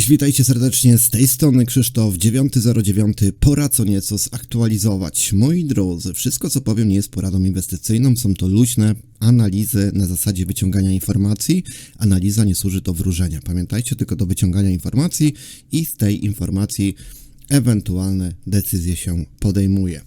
Cześć, witajcie serdecznie z tej strony Krzysztof 909. Pora co nieco zaktualizować. Moi drodzy, wszystko co powiem nie jest poradą inwestycyjną, są to luźne analizy na zasadzie wyciągania informacji. Analiza nie służy do wróżenia. Pamiętajcie tylko do wyciągania informacji i z tej informacji ewentualne decyzje się podejmuje.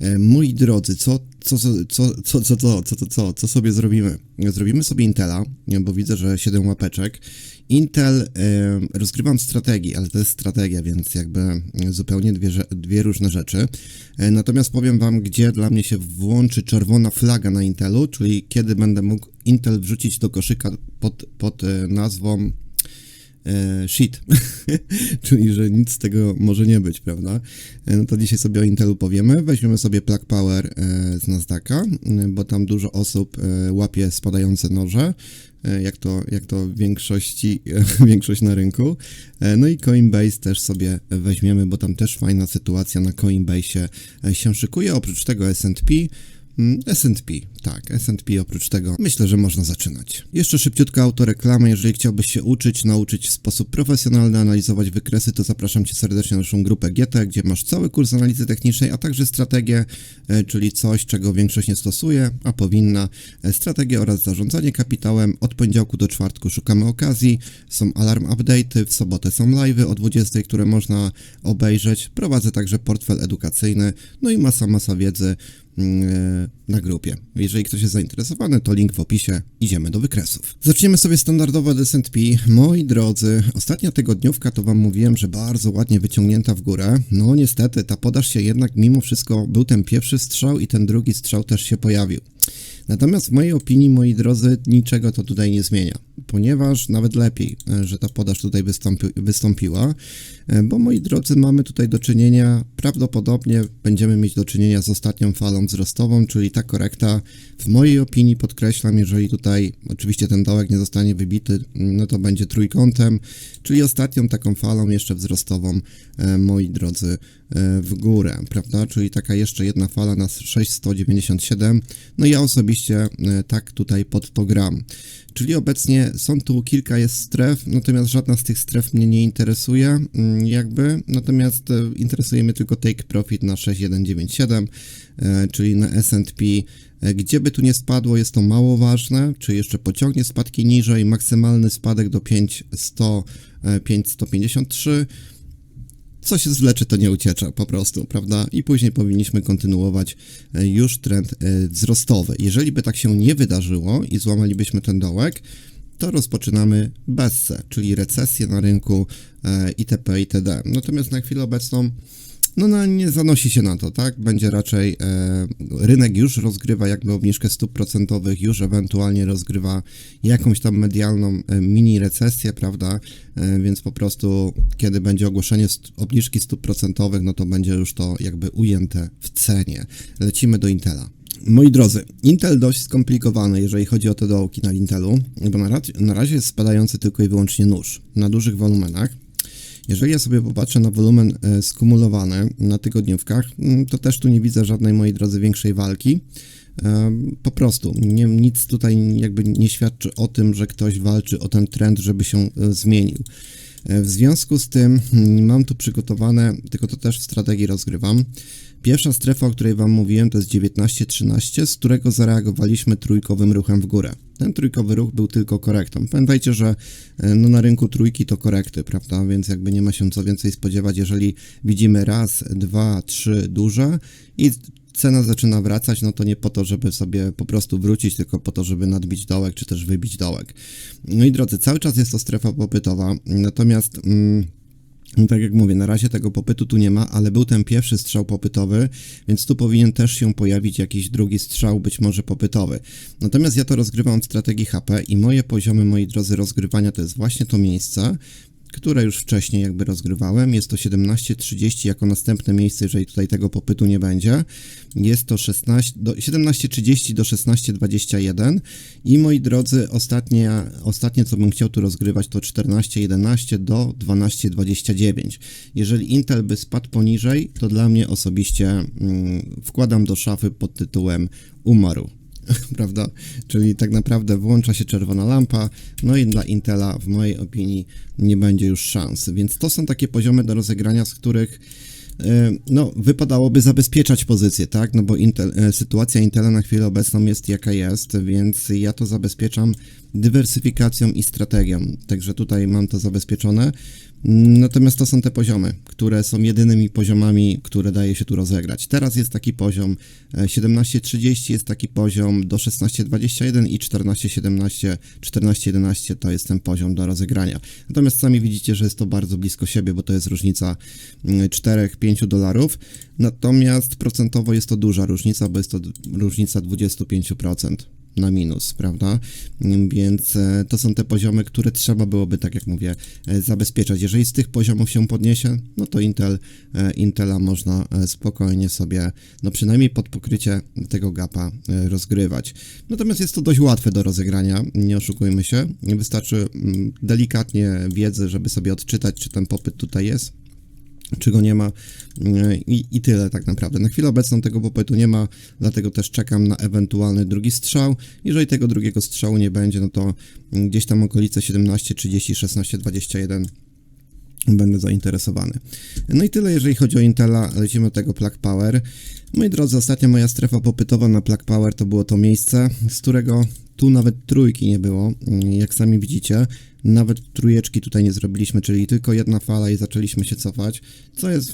E, Moi drodzy, co, co, co, co, co, co, co, co, sobie zrobimy? Zrobimy sobie Intela, bo widzę, że 7 łapeczek. Intel, e, rozgrywam strategii, ale to jest strategia, więc jakby zupełnie dwie, dwie różne rzeczy. E, Natomiast powiem Wam, gdzie dla mnie się włączy czerwona flaga na Intelu, czyli kiedy będę mógł Intel wrzucić do koszyka pod, pod nazwą e, shit, czyli że nic z tego może nie być, prawda? E, No to dzisiaj sobie o Intelu powiemy. Weźmiemy sobie Plug Power e, z Nasdaqa, m, bo tam dużo osób e, łapie spadające noże, e, jak to, jak to większości, większość na rynku. E, No i Coinbase też sobie weźmiemy, bo tam też fajna sytuacja na Coinbase e, się szykuje. Oprócz tego S&P, S&P, tak, S&P oprócz tego myślę, że można zaczynać. Jeszcze szybciutko autoreklama, jeżeli chciałbyś się uczyć, nauczyć w sposób profesjonalny analizować wykresy, to zapraszam Cię serdecznie na naszą grupę GT, gdzie masz cały kurs analizy technicznej, a także strategię, e, czyli coś, czego większość nie stosuje, a powinna. E, Strategię oraz zarządzanie kapitałem. Od poniedziałku do czwartku szukamy okazji, są alarm update'y, w sobotę są live'y o 20, które można obejrzeć. Prowadzę także portfel edukacyjny, no i masa, masa wiedzy mm, na grupie. Jeżeli ktoś jest zainteresowany, to link w opisie. Idziemy do wykresów. Zaczniemy sobie standardowo od. Moi drodzy, ostatnia tygodniówka to Wam mówiłem, że bardzo ładnie wyciągnięta w górę. No niestety, ta podaż się jednak mimo wszystko był ten pierwszy strzał i ten drugi strzał też się pojawił. Natomiast w mojej opinii, moi drodzy, niczego to tutaj nie zmienia, ponieważ nawet lepiej, e, że ta podaż tutaj wystąpi, wystąpiła, e, bo moi drodzy, mamy tutaj do czynienia, prawdopodobnie będziemy mieć do czynienia z ostatnią falą wzrostową, czyli ta korekta, w mojej opinii podkreślam, jeżeli tutaj oczywiście ten dołek nie zostanie wybity, no to będzie trójkątem, czyli ostatnią taką falą jeszcze wzrostową, e, moi drodzy, w górę, prawda? Czyli taka jeszcze jedna fala na 697. No ja osobiście tak tutaj pod to gram. Czyli obecnie są tu kilka jest stref, natomiast żadna z tych stref mnie nie interesuje, mm, jakby. Natomiast e, interesuje mnie tylko take profit na 6197, e, czyli na S&P. E, Gdzie by tu nie spadło, jest to mało ważne, czy jeszcze pociągnie spadki niżej, maksymalny spadek do 5100, e, 5153 co się zwlecze, to nie uciecza po prostu, prawda? I później powinniśmy kontynuować e, już trend e, wzrostowy. Jeżeli by tak się nie wydarzyło i złamalibyśmy ten dołek, to rozpoczynamy bezse, czyli recesję na rynku e, itp. itd. Natomiast na chwilę obecną no, no nie zanosi się na to, tak? Będzie raczej e, rynek już rozgrywa jakby obniżkę stóp procentowych, już ewentualnie rozgrywa jakąś tam medialną e, mini recesję, prawda? E, więc po prostu kiedy będzie ogłoszenie st- obniżki stóp procentowych, no to będzie już to jakby ujęte w cenie. Lecimy do Intela. Moi drodzy, Intel dość skomplikowany, jeżeli chodzi o te dołki na Intelu, bo na, na razie jest spadający tylko i wyłącznie nóż na dużych wolumenach. Jeżeli ja sobie popatrzę na wolumen e, skumulowany na tygodniówkach, mm, to też tu nie widzę żadnej, moi drodzy, większej walki. E, Po prostu nie, nic tutaj jakby nie świadczy o tym, że ktoś walczy o ten trend, żeby się e, zmienił. E, W związku z tym mm, mam tu przygotowane, tylko to też w strategii rozgrywam. Pierwsza strefa, o której Wam mówiłem, to jest 19-13, z którego zareagowaliśmy trójkowym ruchem w górę. Ten trójkowy ruch był tylko korektą. Pamiętajcie, że e, no, na rynku trójki to korekty, prawda? Więc jakby nie ma się co więcej spodziewać, jeżeli widzimy raz, dwa, trzy duże i cena zaczyna wracać, no to nie po to, żeby sobie po prostu wrócić, tylko po to, żeby nadbić dołek, czy też wybić dołek. No i drodzy, cały czas jest to strefa popytowa, natomiast... Mm, no tak jak mówię, na razie tego popytu tu nie ma, ale był ten pierwszy strzał popytowy, więc tu powinien też się pojawić jakiś drugi strzał, być może popytowy. Natomiast ja to rozgrywam w strategii HP i moje poziomy, moi drodzy, rozgrywania to jest właśnie to miejsce, które już wcześniej jakby rozgrywałem. Jest to 17.30 jako następne miejsce, jeżeli tutaj tego popytu nie będzie. Jest to 16 do, 17.30 do 16.21 i moi drodzy, ostatnie, ostatnie co bym chciał tu rozgrywać to 14.11 do 12.29. Jeżeli Intel by spadł poniżej, to dla mnie osobiście mm, wkładam do szafy pod tytułem umarł. prawda? Czyli tak naprawdę włącza się czerwona lampa, no i dla Intela w mojej opinii nie będzie już szans. Więc to są takie poziomy do rozegrania, z których no, wypadałoby zabezpieczać pozycję, tak? No bo Intel, e, sytuacja Intela na chwilę obecną jest jaka jest, więc ja to zabezpieczam dywersyfikacją i strategią. Także tutaj mam to zabezpieczone. Natomiast to są te poziomy, które są jedynymi poziomami, które daje się tu rozegrać. Teraz jest taki poziom 17.30, jest taki poziom do 16.21 i 14.17, 14.11 to jest ten poziom do rozegrania. Natomiast sami widzicie, że jest to bardzo blisko siebie, bo to jest różnica 4-5 dolarów. Natomiast procentowo jest to duża różnica, bo jest to różnica 25% na minus, prawda? Więc e, to są te poziomy, które trzeba byłoby, tak jak mówię, e, zabezpieczać. Jeżeli z tych poziomów się podniesie, no to Intel, e, Intela można spokojnie sobie, no przynajmniej pod pokrycie tego gapa rozgrywać. Natomiast jest to dość łatwe do rozegrania, nie oszukujmy się. Wystarczy mm, delikatnie wiedzy, żeby sobie odczytać, czy ten popyt tutaj jest czy go nie ma I, i tyle tak naprawdę. Na chwilę obecną tego popytu nie ma, dlatego też czekam na ewentualny drugi strzał. Jeżeli tego drugiego strzału nie będzie, no to gdzieś tam okolice 17, 30, 16, 21 będę zainteresowany. No i tyle, jeżeli chodzi o Intela, lecimy do tego Plug Power. Moi drodzy, ostatnia moja strefa popytowa na Plug Power to było to miejsce, z którego tu nawet trójki nie było, jak sami widzicie. Nawet trójeczki tutaj nie zrobiliśmy, czyli tylko jedna fala i zaczęliśmy się cofać, co jest,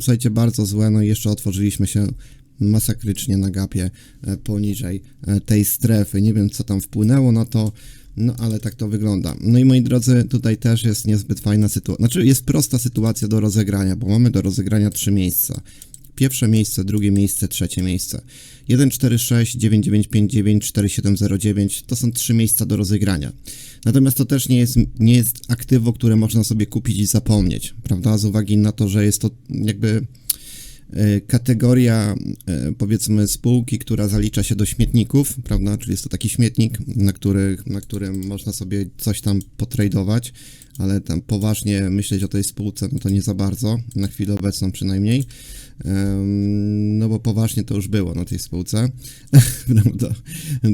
słuchajcie, bardzo złe, no i jeszcze otworzyliśmy się masakrycznie na gapie e, poniżej e, tej strefy. Nie wiem, co tam wpłynęło na to, no ale tak to wygląda. No i moi drodzy, tutaj też jest niezbyt fajna sytuacja, znaczy jest prosta sytuacja do rozegrania, bo mamy do rozegrania trzy miejsca. Pierwsze miejsce, drugie miejsce, trzecie miejsce. 146, 9959, 4709 to są trzy miejsca do rozegrania. Natomiast to też nie jest, nie jest aktywo, które można sobie kupić i zapomnieć, prawda? Z uwagi na to, że jest to jakby kategoria e, powiedzmy spółki, która zalicza się do śmietników, prawda? Czyli jest to taki śmietnik, na, który, na którym można sobie coś tam potradować, ale tam poważnie myśleć o tej spółce, no to nie za bardzo, na chwilę obecną przynajmniej. No bo poważnie to już było na tej spółce, prawda?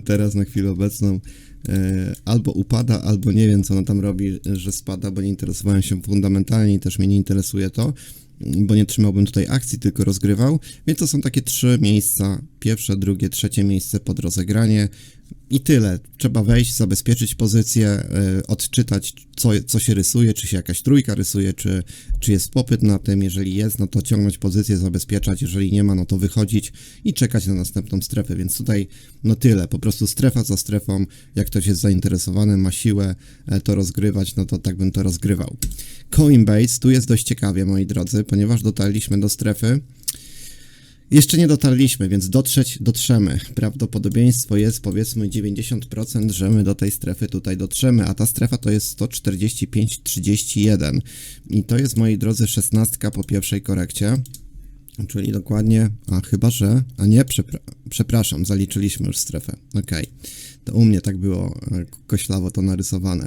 Teraz na chwilę obecną e, albo upada, albo nie wiem, co ona tam robi, że spada, bo nie interesowałem się fundamentalnie i też mnie nie interesuje to, bo nie trzymałbym tutaj akcji, tylko rozgrywał. Więc to są takie trzy miejsca, pierwsze, drugie, trzecie miejsce pod rozegranie. I tyle. Trzeba wejść, zabezpieczyć pozycję, y, odczytać, co, co się rysuje, czy się jakaś trójka rysuje, czy, czy jest popyt na tym. Jeżeli jest, no to ciągnąć pozycję, zabezpieczać. Jeżeli nie ma, no to wychodzić i czekać na następną strefę. Więc tutaj, no tyle. Po prostu strefa za strefą. Jak ktoś jest zainteresowany, ma siłę e, to rozgrywać, no to tak bym to rozgrywał. Coinbase, tu jest dość ciekawie, moi drodzy, ponieważ dotarliśmy do strefy. Jeszcze nie dotarliśmy, więc dotrzeć dotrzemy. Prawdopodobieństwo jest powiedzmy 90%, że my do tej strefy tutaj dotrzemy, a ta strefa to jest 145,31 i to jest moi drodzy 16 po pierwszej korekcie. Czyli dokładnie, a chyba że, a nie, przepra przepraszam, zaliczyliśmy już strefę. Ok, to u mnie tak było e, koślawo to narysowane.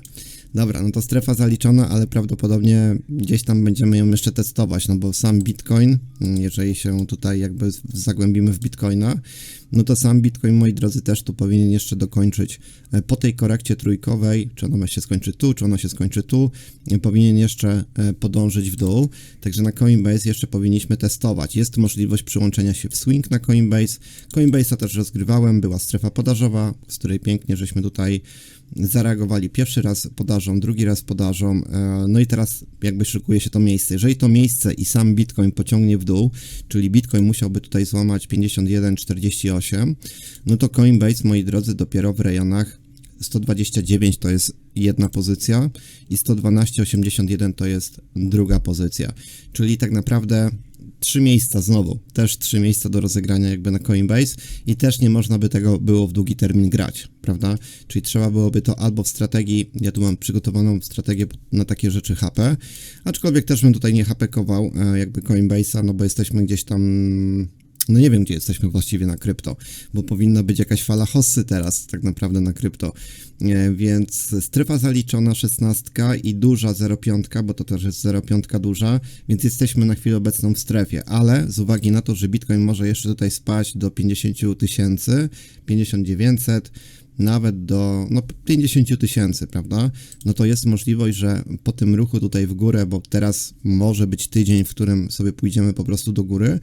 Dobra, no to strefa zaliczona, ale prawdopodobnie gdzieś tam będziemy ją jeszcze testować, no bo sam Bitcoin, mm, jeżeli się tutaj jakby zagłębimy w Bitcoina, no to sam Bitcoin, moi drodzy, też tu powinien jeszcze dokończyć e, po tej korekcie trójkowej, czy ona się skończy tu, czy ona się skończy tu, e, powinien jeszcze podążyć w dół, także na Coinbase jeszcze powinniśmy testować. Jest możliwość przyłączenia się w swing na Coinbase. Coinbase'a też rozgrywałem, była strefa podażowa, z której pięknie żeśmy tutaj zareagowali pierwszy raz podażą, drugi raz podażą, no i teraz jakby szykuje się to miejsce. Jeżeli to miejsce i sam Bitcoin pociągnie w dół, czyli Bitcoin musiałby tutaj złamać 51,48, no to Coinbase, moi drodzy, dopiero w rejonach 129 to jest jedna pozycja i 112,81 to jest druga pozycja. Czyli tak naprawdę trzy miejsca znowu, też trzy miejsca do rozegrania jakby na Coinbase i też nie można by tego było w długi termin grać, prawda? Czyli trzeba byłoby to albo w strategii, ja tu mam przygotowaną strategię na takie rzeczy HP, aczkolwiek też bym tutaj nie hapekował e, jakby Coinbase'a, no bo jesteśmy gdzieś tam no nie wiem, gdzie jesteśmy właściwie na krypto, bo powinna być jakaś fala hossy teraz tak naprawdę na krypto. E, Więc strefa zaliczona 16 i duża 0,5, bo to też jest 0,5 duża, więc jesteśmy na chwilę obecną w strefie, ale z uwagi na to, że Bitcoin może jeszcze tutaj spaść do 50 tysięcy, 50 900, nawet do no, 50 tysięcy, prawda? No to jest możliwość, że po tym ruchu tutaj w górę, bo teraz może być tydzień, w którym sobie pójdziemy po prostu do góry,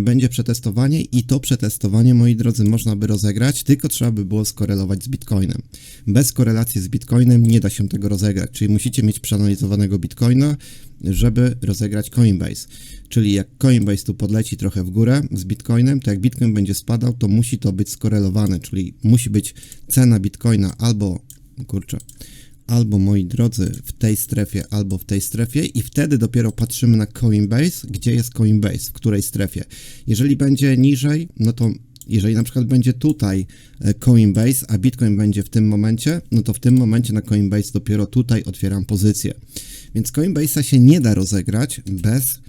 będzie przetestowanie i to przetestowanie, moi drodzy, można by rozegrać, tylko trzeba by było skorelować z Bitcoinem. Bez korelacji z Bitcoinem nie da się tego rozegrać, czyli musicie mieć przeanalizowanego Bitcoina, żeby rozegrać Coinbase. Czyli jak Coinbase tu podleci trochę w górę z Bitcoinem, to jak Bitcoin będzie spadał, to musi to być skorelowane, czyli musi być cena Bitcoina albo, kurczę, albo moi drodzy w tej strefie, albo w tej strefie i wtedy dopiero patrzymy na Coinbase, gdzie jest Coinbase, w której strefie. Jeżeli będzie niżej, no to jeżeli na przykład będzie tutaj e, Coinbase, a Bitcoin będzie w tym momencie, no to w tym momencie na Coinbase dopiero tutaj otwieram pozycję. Więc Coinbase'a się nie da rozegrać bez,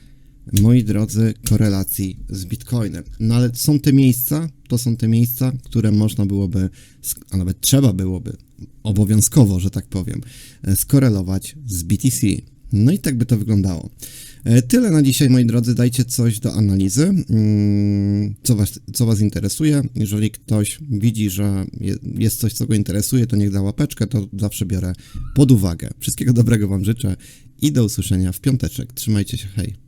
moi drodzy, korelacji z Bitcoinem. No ale są te miejsca, to są te miejsca, które można byłoby, a nawet trzeba byłoby obowiązkowo, że tak powiem, e, skorelować z BTC. No i tak by to wyglądało. E, Tyle na dzisiaj, moi drodzy. Dajcie coś do analizy, mm, co was, co was interesuje. Jeżeli ktoś widzi, że je- jest coś, co go interesuje, to niech da łapeczkę, to zawsze biorę pod uwagę. Wszystkiego dobrego Wam życzę i do usłyszenia w piąteczek. Trzymajcie się, hej.